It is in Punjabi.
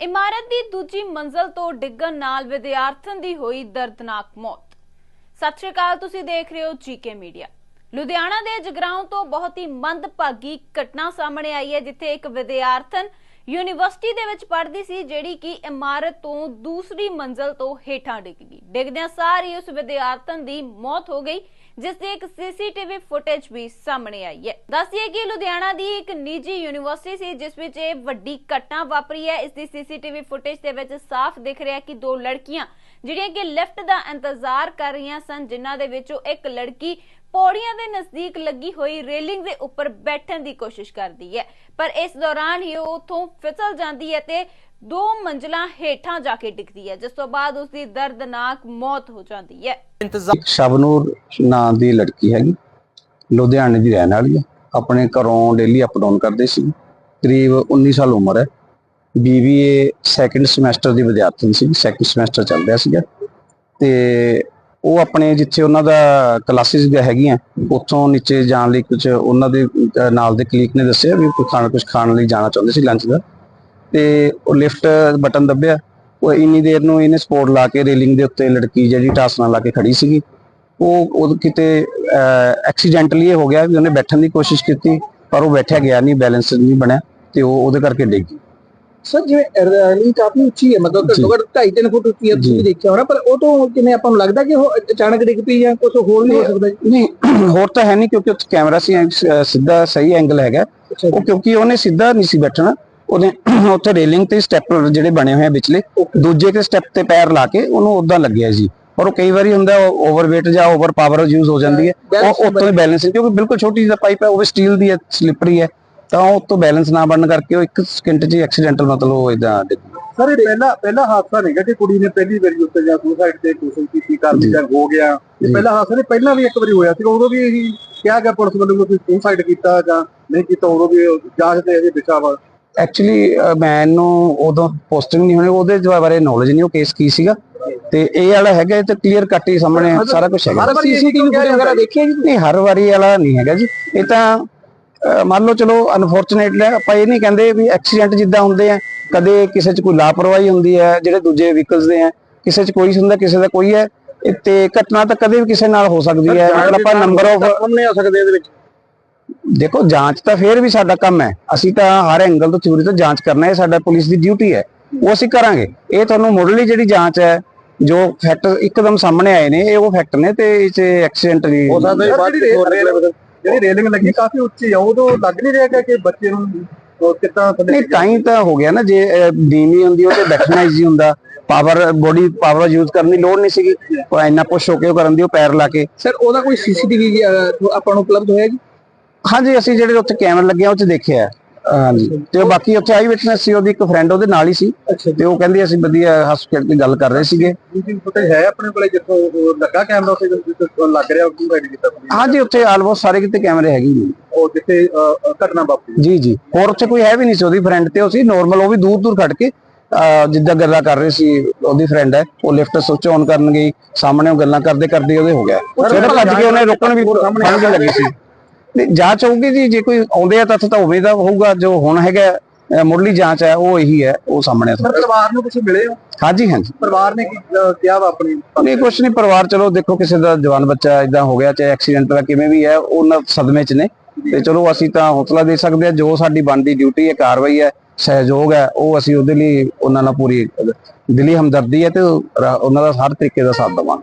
ਇਮਾਰਤ ਦੀ ਦੂਜੀ ਮੰਜ਼ਲ ਤੋਂ ਡਿੱਗਣ ਨਾਲ ਵਿਦਿਆਰਥਣ ਦੀ ਹੋਈ ਦਰਦਨਾਕ ਮੌਤ। ਸਤਿ ਸ਼੍ਰੀ ਅਕਾਲ, ਤੁਸੀਂ ਦੇਖ ਰਹੇ ਹੋ ਜੀਕੇ ਮੀਡੀਆ। ਲੁਧਿਆਣਾ ਦੇ ਜਗਰਾਉਂ ਤੋਂ ਬਹੁਤ ਹੀ ਮੰਦਭਾਗੀ ਘਟਨਾ ਸਾਹਮਣੇ ਆਈ ਹੈ, ਜਿੱਥੇ ਇੱਕ ਵਿਦਿਆਰਥਣ ਯੂਨੀਵਰਸਿਟੀ ਦੇ ਵਿੱਚ ਪੜ੍ਹਦੀ ਸੀ, ਜਿਹੜੀ ਕਿ ਇਮਾਰਤ ਤੋਂ ਦੂਸਰੀ ਮੰਜ਼ਲ ਤੋਂ ਹੇਠਾਂ ਡਿੱਗ ਗਈ। ਡਿੱਗਦਿਆਂ ਸਾਰ ਹੀ ਉਸ ਵਿਦਿਆਰਥਣ ਦੀ ਮੌਤ ਹੋ ਗਈ। ਜਿਸ ਦੀ ਇੱਕ ਸੀਸੀਟੀਵੀ ਫੁਟੇਜ ਵੀ ਸਾਹਮਣੇ ਆਈ ਹੈ। ਦੱਸਿਏ ਕਿ ਲੁਧਿਆਣਾ ਦੀ ਇੱਕ ਨਿੱਜੀ ਯੂਨੀਵਰਸਿਟੀ ਸੀ, ਜਿਸ ਵਿੱਚ ਇਹ ਵੱਡੀ ਘਟਨਾ ਵਾਪਰੀ ਹੈ। ਇਸ ਦੀ ਸੀਸੀਟੀਵੀ ਫੁਟੇਜ ਦੇ ਵਿੱਚ ਸਾਫ਼ ਦਿਖ ਰਿਹਾ ਕਿ ਦੋ ਲੜਕੀਆਂ, ਜਿਹੜੀਆਂ ਕਿ ਲਿਫਟ ਦਾ ਇੰਤਜ਼ਾਰ ਕਰ ਰਹੀਆਂ ਸਨ, ਜਿਨ੍ਹਾਂ ਦੇ ਵਿੱਚੋਂ ਇੱਕ ਲੜਕੀ ਪੌੜੀਆਂ ਦੇ ਨਜ਼ਦੀਕ ਲੱਗੀ ਹੋਈ ਰੇਲਿੰਗ ਦੇ ਉੱਪਰ ਬੈਠਣ ਦੀ ਕੋਸ਼ਿਸ਼ ਕਰਦੀ ਹੈ। ਪਰ ਇਸ ਦੌਰਾਨ ਹੀ ਉਹ ਉੱਥੋਂ ਫਿਸਲ ਜਾਂਦੀ ਹੈ ਤੇ ਦੋ ਮੰਜ਼ਲਾਂ ਹੇਠਾਂ ਜਾ ਕੇ ਡਿੱਗਦੀ ਹੈ ਜਿਸ ਤੋਂ ਬਾਅਦ ਉਸ ਦੀ ਦਰਦਨਾਕ ਮੌਤ ਹੋ ਜਾਂਦੀ ਹੈ। ਇੱਕ ਸ਼ਬਨੂਰ ਨਾਂ ਦੀ ਲੜਕੀ ਹੈਗੀ ਲੁਧਿਆਣੇ ਦੀ ਰਹਿਣ ਵਾਲੀ ਹੈ। ਆਪਣੇ ਘਰੋਂ ਡੇਲੀ ਅਪ ਡਾਊਨ ਕਰਦੇ ਸੀ। ਕਰੀਬ 19 ਸਾਲ ਉਮਰ ਹੈ। ਬੀਬੀਏ ਸੈਕੰਡ ਸਮੈਸਟਰ ਦੀ ਵਿਦਿਆਰਥਣ ਸੀ। ਸੈਕੰਡ ਸਮੈਸਟਰ ਚੱਲ ਰਿਹਾ ਸੀਗਾ। ਤੇ ਉਹ ਆਪਣੇ ਜਿੱਥੇ ਉਹਨਾਂ ਦਾ ਕਲਾਸਿਸ ਹੈਗੀਆਂ, ਉੱਥੋਂ ਨੀਚੇ ਜਾਣ ਲਈ ਕੁਝ ਉਹਨਾਂ ਦੇ ਨਾਲ ਦੇ ਕਲੀਕ ਨੇ ਦੱਸਿਆ ਵੀ ਕੋਈ ਖਾਣਾ ਕੁਝ ਖਾਣ ਲਈ ਜਾਣਾ ਚਾਹੁੰਦੇ ਸੀ ਲੰਚ ਦਾ। ਤੇ ਉਹ ਲਿਫਟ ਬਟਨ ਦੱਬਿਆ, ਉਹ ਇੰਨੀ ਦੇਰ ਨੂੰ ਇਹਨੇ ਸਪੋਰਟ ਲਾ ਕੇ ਰੇਲਿੰਗ ਦੇ ਉੱਤੇ ਲੜਕੀ ਜਿਹੜੀ ਟਾਸ ਨਾਲ ਲਾ ਕੇ ਖੜੀ ਸੀਗੀ, ਉਹ ਉਹ ਕਿਤੇ ਐਕਸੀਡੈਂਟਲੀ ਇਹ ਹੋ ਗਿਆ ਵੀ ਉਹਨੇ ਬੈਠਣ ਦੀ ਕੋਸ਼ਿਸ਼ ਕੀਤੀ, ਪਰ ਉਹ ਬੈਠਿਆ ਗਿਆ ਨਹੀਂ ਬੈਲੈਂਸ ਨਹੀਂ ਬਣਿਆ, ਤੇ ਉਹ ਉਹਦੇ ਕਰਕੇ ਡਿੱਗ ਗਈ। ਸਰ ਜਿਵੇਂ ਰੈਲਿੰਗ ਕਾਫੀ ਉੱਚੀ ਹੈ ਮਤਲਬ। ਘੱਟੋ ਘੱਟ 2.5 ਫੁੱਟ ਉੱਚੀ ਹੈ ਤੁਸੀਂ। ਦੇਖਿਆ ਹੋਣਾ ਪਰ ਉਹ ਤੋਂ ਕਿਵੇਂ ਆਪਾਂ ਨੂੰ ਲੱਗਦਾ ਕਿ ਉਹ ਅਚਾਨਕ ਡਿੱਗ ਪਈ ਜਾਂ ਕੁਝ ਹੋਰ ਵੀ ਹੋ ਸਕਦਾ ਨਹੀਂ ਹੋਰ ਤਾਂ ਹੈ ਨਹੀਂ ਕਿਉਂਕਿ ਉੱਥੇ ਕੈਮਰਾ ਸੀ ਸਿੱਧਾ ਸਹੀ ਐਂਗਲ ਹੈਗਾ। ਉਹ ਕਿਉਂਕਿ ਉਹਨੇ ਸਿੱਧਾ ਨਹੀਂ ਸੀ ਬੈਠਣਾ ਉਹਦੇ ਉੱਥੇ ਰੇਲਿੰਗ ਤੇ ਸਟੈਪ ਜਿਹੜੇ ਬਣੇ ਹੋਏ ਆ ਵਿਚਲੇ ਦੂਜੇ ਕੇ ਸਟੈਪ ਤੇ ਪੈਰ ਲਾ ਕੇ ਉਹਨੂੰ ਉਦਾਂ ਲੱਗਿਆ ਜੀ। ਪਰ ਉਹ ਕਈ ਵਾਰੀ ਹੁੰਦਾ ਓਵਰਵੇਟ ਜਾਂ ਓਵਰ ਪਾਵਰ ਯੂਜ਼ ਹੋ ਜਾਂਦੀ ਹੈ। ਉਹ ਉੱਤੋਂ ਹੀ ਬੈਲੈਂਸ ਕਿਉਂਕਿ ਬਿਲਕੁਲ ਛੋਟੀ ਜਿਹੀ ਪਾਈਪ ਹੈ ਉਹ ਵੀ ਸਟੀਲ ਦੀ ਹੈ ਸਲਿਪਰੀ ਹੈ। ਤਾਂ ਉਹ ਉੱਤੋਂ ਬੈਲੈਂਸ ਨਾ ਬਣਨ ਕਰਕੇ ਉਹ ਇੱਕ ਸਕਿੰਟ 'ਚ ਐਕਸੀਡੈਂਟਲ ਮਤਲਬ ਉਹ ਇਦਾਂ ਸਰ ਇਹ ਪਹਿਲਾ ਪਹਿਲਾ ਹਾਦਸਾ ਨਹੀਂਗਾ ਕਿ ਕੁੜੀ ਨੇ ਪਹਿਲੀ ਵਾਰੀ ਉੱਤੇ ਜਾਂ ਸੁਸਾਈਡ ਤੇ ਕੋਸ਼ਿਸ਼ ਕੀਤੀ ਕਰ। ਜਾਂ। ਹੋ ਗਿਆ। ਇਹ। ਪਹਿਲਾ ਹਾਦਸਾ ਨਹੀਂ ਪਹਿਲਾਂ ਵੀ ਇੱਕ ਵਾਰੀ ਹੋਇਆ ਸੀ ਉਦੋਂ ਵੀ ਇਹੀ ਕਿਹਾ ਗਿਆ ਪੁਲਿਸ ਵੱਲੋਂ ਕਿ ਸੁਸਾਈਡ ਕੀਤਾ ਜਾਂ ਨਹੀਂ ਕੀਤਾ ਉਦੋਂ ਵੀ ਜਾਂਚ ਦੇ ਅਜੇ ਵਿਸ਼ਾ ਵਾ ਐਕਚੁਅਲੀ ਮੈਨੂੰ ਉਦੋਂ ਪੋਸਟਿੰਗ ਨਹੀਂ ਹੋਣੀ ਉਹਦੇ ਬਾਰੇ ਨੌਲੇਜ ਨਹੀਂ ਉਹ ਕੇਸ ਕੀ ਸੀਗਾ। ਤੇ ਇਹ ਵਾਲਾ ਹੈਗਾ ਇਹ ਤਾਂ ਕਲੀਅਰ ਕੱਟ ਹੀ ਸਾਹਮਣੇ ਸਾਰਾ ਕੁਝ ਹੈਗਾ। ਸੀਸੀਟੀਵੀ ਵਗੈਰਾ ਦੇਖੀ ਦੇਖਿਆ ਜੀ? ਨਹੀਂ ਹਰ ਵਾਰੀ ਵਾਲਾ ਨਹੀਂ ਹੈਗਾ ਜੀ। ਇਹ ਤਾਂ ਮੰਨ ਲਓ ਚਲੋ ਅਨਫੋਰਚੂਨੇਟਲੀ ਆਪਾਂ ਇਹ ਨਹੀਂ ਕਹਿੰਦੇ ਵੀ ਐਕਸੀਡੈਂਟ ਜਿੱਦਾਂ ਹੁੰਦੇ ਆ ਕਦੇ ਕਿਸੇ 'ਚ ਕੋਈ ਲਾਪਰਵਾਹੀ ਹੁੰਦੀ ਹੈ ਜਿਹੜੇ ਦੂਜੇ ਵਹੀਕਲਸ ਦੇ ਆ ਕਿਸੇ 'ਚ ਕੋਈ ਹੁੰਦਾ ਕਿਸੇ ਦਾ ਕੋਈ ਹੈ ਤੇ ਘਟਨਾ ਤਾਂ ਕਦੇ ਵੀ ਕਿਸੇ ਨਾਲ ਹੋ ਸਕਦੀ ਹੈ ਮਤਲਬ ਆਪਾਂ ਨੰਬਰ ਆਫ ਸਾਹਮਣੇ ਆ ਸਕਦੇ ਇਹਦੇ ਵਿੱਚ। ਦੇਖੋ ਜਾਂਚ ਤਾਂ ਫੇਰ ਵੀ ਸਾਡਾ ਕੰਮ ਹੈ ਅਸੀਂ ਤਾਂ ਹਰ ਐਂਗਲ ਤੋਂ ਚੋਰੀ ਤੋਂ ਜਾਂਚ ਕਰਨਾ ਹੈ ਸਾਡਾ ਪੁਲਿਸ ਦੀ ਡਿਊਟੀ ਹੈ ਉਹ ਅਸੀਂ ਕਰਾਂਗੇ। ਇਹ ਤੁਹਾਨੂੰ ਮੁੱਢਲੀ ਜਿਹੜੀ ਜਾਂਚ ਹੈ ਜੋ ਫੈਕਟ ਇੱਕਦਮ ਸਾਹਮਣੇ ਆਏ ਨੇ ਇਹ ਉਹ ਫੈਕਟ ਨੇ ਤੇ ਇਹ 'ਚ ਐਕਸੀਡੈਂਟ ਦੀ ਹੋ ਸਕਦਾ ਹੈ ਬਾਅਦ ਵਿੱਚ ਹੋਰ ਰੇਲਿੰਗ ਜਿਹੜੀ ਰੇਲਿੰਗ ਲੱਗੀ ਕਾਫੀ ਉੱਚੀ ਆ ਉਦੋਂ ਲੱਗ ਨਹੀਂ ਰਿਹਾ ਕਿ ਬੱਚੇ ਨੂੰ ਥੱਲੇ ਨਹੀਂ ਟਾਈਮ ਤਾਂ ਹੋ ਗਿਆ ਨਾ ਜੇ ਡੀਮੀ ਹੁੰਦੀ ਉਹ ਤੇ ਬੈਠਣਾ ਈਜ਼ੀ ਹੁੰਦਾ। ਪਾਵਰ ਬੋਡੀ ਪਾਵਰ ਯੂਜ਼ ਕਰਨ ਦੀ ਲੋੜ ਨਹੀਂ ਸੀਗੀ। ਇੰਨਾ ਪੁਸ਼ ਹੋ ਕੇ ਕਰਨ ਦੀ ਉਹ ਪੈਰ ਲਾ ਕੇ। ਸਰ ਉਹਦਾ ਕੋਈ ਸੀਸੀਟੀਵੀ ਆਪਾਂ ਨੂੰ ਉਪਲਬਧ ਹੋਇਆ ਜੀ? ਹਾਂਜੀ ਅਸੀਂ ਜਿਹੜੇ ਉੱਥੇ ਕੈਮਰਾ ਲੱਗੇ ਆ ਉਹ ਚ ਦੇਖਿਆ। ਹਾਂਜੀ। ਤੇ ਬਾਕੀ ਉੱਥੇ ਆਈ ਵਿਟਨੈਸ ਸੀ ਉਹਦੀ ਇੱਕ ਫਰੈਂਡ ਉਹਦੇ ਨਾਲ ਹੀ ਸੀ। ਤੇ ਉਹ ਕਹਿੰਦੀ ਅਸੀਂ ਵਧੀਆ ਹਸਪੀਟਲ ਦੀ ਗੱਲ ਕਰ ਰਹੇ ਸੀਗੇ। ਫੁਟੇਜ ਹੈ ਆਪਣੇ ਕੋਲੇ ਜਿੱਥੋਂ ਉਹ ਲੱਗਾ ਕੈਮਰਾ ਉੱਥੇ ਜਿੱਥੇ ਲੱਗ ਰਿਹਾ ਉਹ ਰਾਈਡ ਕੀਤਾ ਤੁਸੀਂ? ਹਾਂਜੀ ਉੱਥੇ ਆਲਮੋਸਟ ਸਾਰੇ ਕਿਤੇ ਕੈਮਰੇ ਹੈਗੇ ਨੇ। ਉਹ ਜਿੱਥੇ ਅਹ, ਅਹ, ਘਟਨਾ ਵਾਪਰੀ ਜੀ ਜੀ। ਹੋਰ ਉੱਥੇ ਕੋਈ ਹੈ ਵੀ ਨਹੀਂ ਸੀ ਉਹਦੀ ਫਰੈਂਡ ਤੇ ਉਹ ਸੀ। ਨਾਰਮਲ ਉਹ ਵੀ ਦੂਰ ਦੂਰ ਖੜ ਕੇ ਜਿੱਦਾਂ ਗੱਲਾਂ ਕਰ ਰਹੇ ਸੀ ਉਹਦੀ ਫਰੈਂਡ ਹੈ। ਉਹ ਲਿਫਟ ਸੁਚ ਆਨ ਕਰਨ ਗਈ ਸਾਹਮਣੇ ਉਹ ਗੱਲਾਂ ਕਰਦੇ ਕਰਦੇ ਉਹਦੇ ਹੋ ਗਿਆ। ਫਿਰ ਭੱਜ ਕੇ ਉਹਨੇ ਰੋਕਣ ਵੀ ਸਾਹਮਣੇ ਵੀ ਲੱਗੀ ਸੀ। ਜਾਂਚ ਹੋਊਗੀ ਜੀ ਜੇ ਕੋਈ ਆਉਂਦੇ ਆ ਤੱਥ ਤਾਂ ਉਵੇਂ ਦਾ ਹੋਊਗਾ ਜੋ ਹੁਣ ਹੈਗਾ ਮੁੱਢਲੀ ਜਾਂਚ ਹੈ ਉਹ ਇਹੀ ਹੈ ਉਹ ਸਾਹਮਣੇ ਆ ਸਰ ਪਰਿਵਾਰ ਨੂੰ ਤੁਸੀਂ ਮਿਲੇ ਹੋ? ਹਾਂਜੀ ਹਾਂਜੀ। ਪਰਿਵਾਰ ਨੇ ਕਿਹਾ ਵਾ ਆਪਣੀ ਨਹੀਂ ਕੁਛ ਨਹੀਂ ਪਰਿਵਾਰ ਚਲੋ ਦੇਖੋ ਕਿਸੇ ਦਾ ਜਵਾਨ ਬੱਚਾ ਇਦਾਂ ਹੋ ਗਿਆ ਚਾਹੇ ਐਕਸੀਡੈਂਟ ਦਾ ਕਿਵੇਂ ਵੀ ਹੈ ਉਹਨਾਂ ਸਦਮੇ 'ਚ ਨੇ। ਤੇ ਚਲੋ ਅਸੀਂ ਤਾਂ ਹੌਸਲਾ ਦੇ ਸਕਦੇ ਹਾਂ ਜੋ ਸਾਡੀ ਬਣਦੀ ਡਿਊਟੀ ਹੈ ਕਾਰਵਾਈ ਹੈ ਸਹਿਯੋਗ ਹੈ ਉਹ ਅਸੀਂ ਉਹਦੇ ਲਈ ਉਹਨਾਂ ਨਾਲ ਪੂਰੀ ਦਿਲੀ ਹਮਦਰਦੀ ਹੈ ਤੇ ਉਹਨਾਂ ਦਾ ਹਰ ਤਰੀਕੇ ਦਾ ਸਾਥ ਦੇਵਾਂਗੇ।